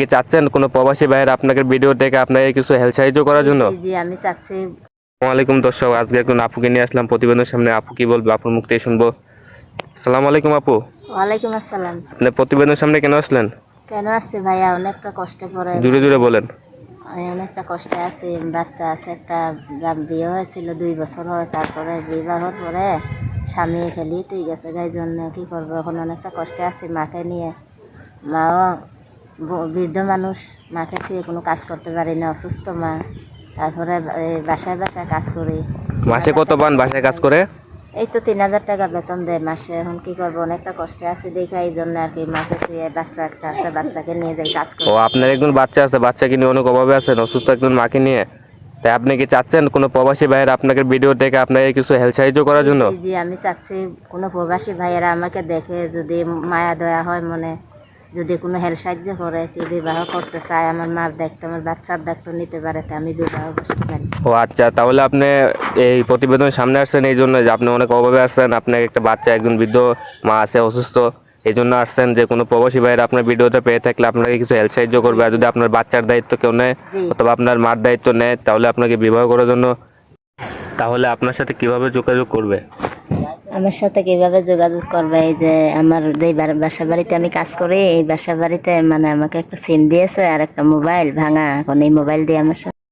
কি চাচ্ছেন কোনো প্রবাসী ভাইয়ের আপনাকে ভিডিও দেখে আপনাকে কিছু হেল্প সাহায্য করার জন্য? জি, আমি চাচ্ছি। ওয়ালাইকুম দর্শক আজকে একজন আপুকে নিয়ে আসলাম প্রতিবেদনের সামনে। আপু কি বলবে? আপুর মুখ থেকে শুনব। আসসালামু আলাইকুম আপু। ওয়ালাইকুম আসসালাম। আপনি প্রতিবেদনের সামনে কেন আসলেন? কেন আসছে ভাইয়া? অনেকটা কষ্ট করে জুড়ে জুড়ে বলেন। আমি অনেকটা কষ্টে আছি। বাচ্চা আছে একটা যার বিয়ে হয়েছিল দুই বছর হয় তারপরে বিবাহর পরে স্বামী খেলি তুই গেছে। গাই জন্য কি করব? এখন অনেকটা কষ্টে আছি মাকে নিয়ে। মাও বৃদ্ধ মানুষ মাকে ছুঁয়ে কোনো কাজ করতে পারি না অসুস্থ মা। তারপরে বাসায় বাসায় কাজ করি। মাসে কত পান বাসায় কাজ করে? এই তো তিন হাজার টাকা বেতন দেয় মাসে। এখন কি করব? অনেকটা কষ্টে আছি দেখে এই জন্য আর কি মাকে ছুঁয়ে বাচ্চা একটা আছে বাচ্চাকে নিয়ে যাই কাজ করি। ও আপনার একজন বাচ্চা আছে বাচ্চাকে নিয়ে অনেক অভাবে আছেন অসুস্থ একজন মাকে নিয়ে? তাই আপনি কি চাচ্ছেন কোনো প্রবাসী ভাইয়ের আপনাকে ভিডিও দেখে আপনাকে কিছু হেল্প সাহায্য করার জন্য? জি আমি চাচ্ছি কোনো প্রবাসী ভাইয়েরা আমাকে দেখে যদি মায়া দয়া হয় মনে। যদি কোনো হেল্প সাহায্য করে কি বিবাহ করতে চায় আমার মার দায়িত্ব আমার বাচ্চার দায়িত্ব নিতে পারে আমি বিবাহ বসতে পারি ও আচ্ছা তাহলে আপনি এই প্রতিবেদন সামনে আসছেন এই জন্য যে আপনি অনেক অভাবে আসছেন আপনার একটা বাচ্চা একজন বৃদ্ধ মা আছে অসুস্থ এই জন্য আসছেন যে কোনো প্রবাসী ভাইয়ের আপনার ভিডিওটা পেয়ে থাকলে আপনাকে কিছু হেল্প সাহায্য করবে। আর যদি আপনার বাচ্চার দায়িত্ব কেউ নেয় অথবা আপনার মার দায়িত্ব নেয় তাহলে আপনাকে বিবাহ করার জন্য তাহলে আপনার সাথে কীভাবে যোগাযোগ করবে? আমার সাথে কীভাবে যোগাযোগ করবে? এই যে আমার যে বাসা বাড়িতে আমি কাজ করি, এই বাসা বাড়িতে মানে আমাকে একটা সিম দিয়েছে আর একটা মোবাইল ভাঙা এখন এই মোবাইল দিয়ে আমার সাথে